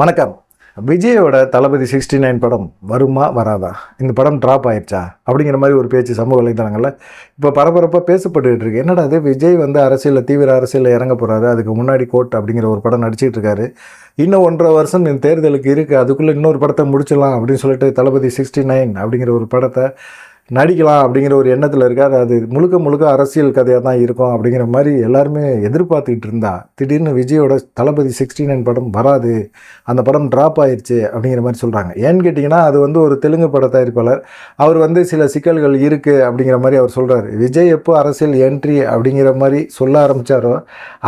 வணக்கம். விஜயோட தளபதி sixty nine படம் வருமா வராதா? இந்த படம் ட்ராப் ஆயிடுச்சா? அப்படிங்கிற மாதிரி ஒரு பேச்சு சமூக வலைதளங்களில் இப்போ பரபரப்பாக பேசப்பட்டுக்கிட்டு இருக்கு. என்னடா அது விஜய் வந்து அரசியலில் தீவிர அரசியலில் இறங்க போகிறாரு அதுக்கு முன்னாடி கோட் அப்படிங்கிற ஒரு படம் நடிச்சிட்டு இருக்காரு. இன்னும் ஒன்றரை வருஷம் இந்த தேர்தலுக்கு இருக்குது அதுக்குள்ளே இன்னொரு படத்தை முடிச்சிடலாம் அப்படின்னு சொல்லிட்டு தளபதி சிக்ஸ்டி நைன் அப்படிங்கிற ஒரு படத்தை நடிக்கலாம் அப்படிங்கிற ஒரு எண்ணத்தில் இருக்கார். அது முழுக்க முழுக்க அரசியல் கதையாக தான் இருக்கும் அப்படிங்கிற மாதிரி எல்லாருமே எதிர்பார்த்துக்கிட்டு இருந்தா திடீர்னு விஜயோட தளபதி சிக்ஸ்டி நைன் படம் வராது அந்த படம் ட்ராப் ஆயிடுச்சு அப்படிங்கிற மாதிரி சொல்கிறாங்க ஏன்னு கேட்டிங்கன்னா அது வந்து ஒரு தெலுங்கு பட தயாரிப்பாளர். அவர் வந்து சில சிக்கல்கள் இருக்குது அப்படிங்கிற மாதிரி அவர் சொல்கிறார் விஜய் எப்போ அரசியல் என்ட்ரி அப்படிங்கிற மாதிரி சொல்ல ஆரம்பித்தாரோ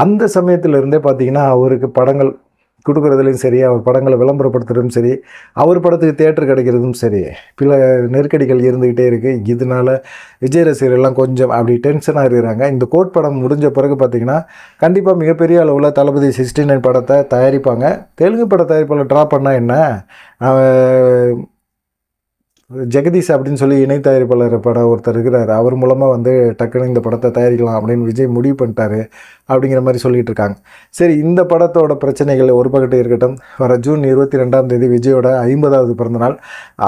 அந்த சமயத்திலிருந்தே இருந்தே பார்த்தீங்கன்னா அவருக்கு படங்கள் கொடுக்குறதுலையும் சரி அவர் படங்களை விளம்பரப்படுத்துறதும் சரி அவர் படத்துக்கு தேட்டர் கிடைக்கிறதும் சரி பில நெருக்கடிகள் இருந்துக்கிட்டே இருக்குது இதனால விஜய் ரசிகர்கள்லாம் கொஞ்சம் அப்படி டென்ஷனாக இருக்கிறாங்க. இந்த கோட் படம் முடிஞ்ச பிறகு பார்த்தீங்கன்னா கண்டிப்பாக மிகப்பெரிய அளவில் தளபதி சிக்ஸ்டி நைன் படத்தை தயாரிப்பாங்க. தெலுங்கு பட தயாரிப்பில் ட்ரா பண்ணால் என்ன? ஜெகதீஷ் அப்படின்னு சொல்லி இணை தயாரிப்பாளர் படம் ஒருத்தர் இருக்கிறார். அவர் மூலமாக வந்து டக்குன்னு இந்த படத்தை தயாரிக்கலாம் அப்படின்னு விஜய் முடிவு பண்ணிட்டாரு அப்படிங்கிற மாதிரி சொல்லிட்டு இருக்காங்க. சரி இந்த படத்தோட பிரச்சனைகள் ஒரு பக்கத்து இருக்கட்டும். வர ஜூன் இருபத்தி ரெண்டாம் தேதி விஜயோட ஐம்பதாவது பிறந்தநாள்.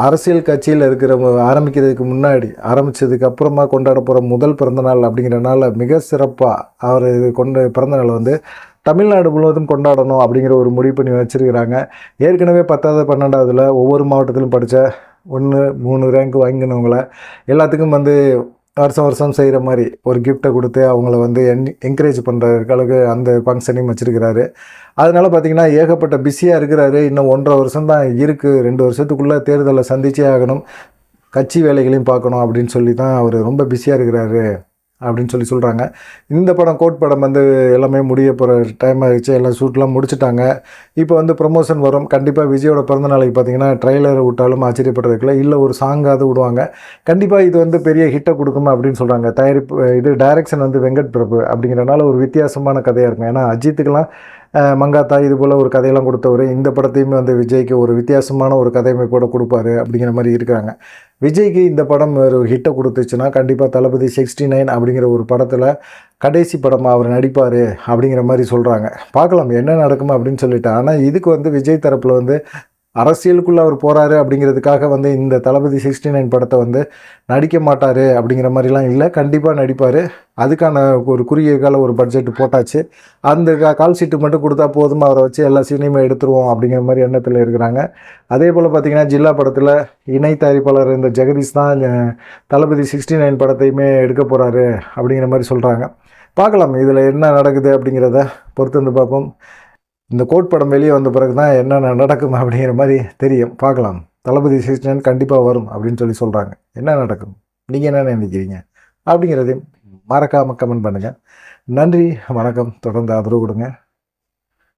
அரசியல் கட்சியில் இருக்கிற ஆரம்பிக்கிறதுக்கு முன்னாடி ஆரம்பித்ததுக்கு அப்புறமா கொண்டாட போகிற முதல் பிறந்தநாள் அப்படிங்கிறனால மிக சிறப்பாக அவர் இது கொண்டு பிறந்தநாள் வந்து தமிழ்நாடு முழுவதும் கொண்டாடணும் அப்படிங்கிற ஒரு முடிவு பண்ணி வச்சுருக்கிறாங்க. ஏற்கனவே பத்தாவது பன்னெண்டாவதுல ஒவ்வொரு மாவட்டத்திலும் படித்த ஒன்று மூணு ரேங்க் வாங்கினவங்கள எல்லாத்துக்கும் வந்து வருஷம் வருஷம் செய்கிற மாதிரி ஒரு கிஃப்ட்டை கொடுத்து அவங்கள வந்து என் என்கரேஜ் அளவுக்கு அந்த ஃபங்க்ஷனையும் வச்சுருக்கிறாரு. அதனால பார்த்தீங்கன்னா ஏகப்பட்ட பிஸியாக இருக்கிறாரு. இன்னும் ஒன்றரை வருஷம் தான் இருக்குது ரெண்டு வருஷத்துக்குள்ளே தேர்தலை சந்திச்சே ஆகணும். கட்சி வேலைகளையும் பார்க்கணும் அப்படின்னு சொல்லி தான் அவர் ரொம்ப பிஸியாக இருக்கிறாரு. அப்படின்னு சொல்லி சொல்கிறாங்க இந்த படம் கோட் படம் வந்து எல்லாமே முடிய போகிற டைம் ஆகிடுச்சு எல்லாம் ஷூட்லாம் முடிச்சுட்டாங்க. இப்போ வந்து ப்ரொமோஷன் வரும். கண்டிப்பாக விஜயோட பிறந்த நாளைக்கு பார்த்தீங்கன்னா ட்ரெய்லர் விட்டாலும் ஆச்சரியப்படுறதுக்குல இல்லை ஒரு சாங்காவது விடுவாங்க. கண்டிப்பாக இது வந்து பெரிய ஹிட்டை கொடுக்குமா அப்படின்னு சொல்கிறாங்க தயாரிப்பு இது டைரக்ஷன் வந்து வெங்கட் பிரபு அப்படிங்கிறனால ஒரு வித்தியாசமான கதையாக இருக்கும். ஏன்னா அஜித்துக்கெல்லாம் மங்காத்தா இது போல் ஒரு கதையெல்லாம் கொடுத்தவர். இந்த படத்தையுமே வந்து விஜய்க்கு ஒரு வித்தியாசமான ஒரு கதையமைப்போட கொடுப்பாரு அப்படிங்கிற மாதிரி இருக்காங்க விஜய்க்கு இந்த படம் ஒரு ஹிட்டை கொடுத்துச்சுன்னா கண்டிப்பாக தளபதி சிக்ஸ்டி நைன் அப்படிங்கிற ஒரு படத்தில் கடைசி படமாக அவர் நடிப்பார் அப்படிங்கிற மாதிரி சொல்கிறாங்க பார்க்கலாம் என்ன நடக்கும் அப்படின்னு சொல்லிட்டு. ஆனால் இதுக்கு வந்து விஜய் தரப்பில் வந்து அரசியலுக்குள்ளே அவர் போகிறாரு அப்படிங்கிறதுக்காக வந்து இந்த தளபதி சிக்ஸ்டி நைன் படத்தை வந்து நடிக்க மாட்டார் அப்படிங்கிற மாதிரிலாம் இல்லை. கண்டிப்பாக நடிப்பார். அதுக்கான ஒரு குறுகிய கால ஒரு பட்ஜெட் போட்டாச்சு. அந்த கால் சீட்டு மட்டும் கொடுத்தா போதும். அவரை வச்சு எல்லா சீனையுமே எடுத்துருவோம் அப்படிங்கிற மாதிரி எண்ணத்தில் இருக்கிறாங்க. அதே போல் பார்த்தீங்கன்னா ஜில்லா படத்தில் இணை தயாரிப்பாளர் இந்த ஜெகதீஷ் தான் தளபதி சிக்ஸ்டி நைன் படத்தையுமே எடுக்க போகிறாரு அப்படிங்கிற மாதிரி சொல்கிறாங்க பார்க்கலாம் இதில் என்ன நடக்குது அப்படிங்கிறத பொறுத்து வந்து பார்ப்போம். இந்த கோட் படம் வெளியே வந்த பிறகு தான் என்னென்ன நடக்கும் அப்படிங்கிற மாதிரி தெரியும். பார்க்கலாம். தளபதி சிக்ஸ்டி கண்டிப்பாக வரும் அப்படின்னு சொல்லி சொல்கிறாங்க என்ன நடக்கும்? நீங்கள் என்ன நினைக்கிறீங்க? அப்படிங்கிறதையும் மறக்காமல் கமெண்ட் பண்ணுங்கள் நன்றி வணக்கம். தொடர்ந்து ஆதரவு கொடுங்க.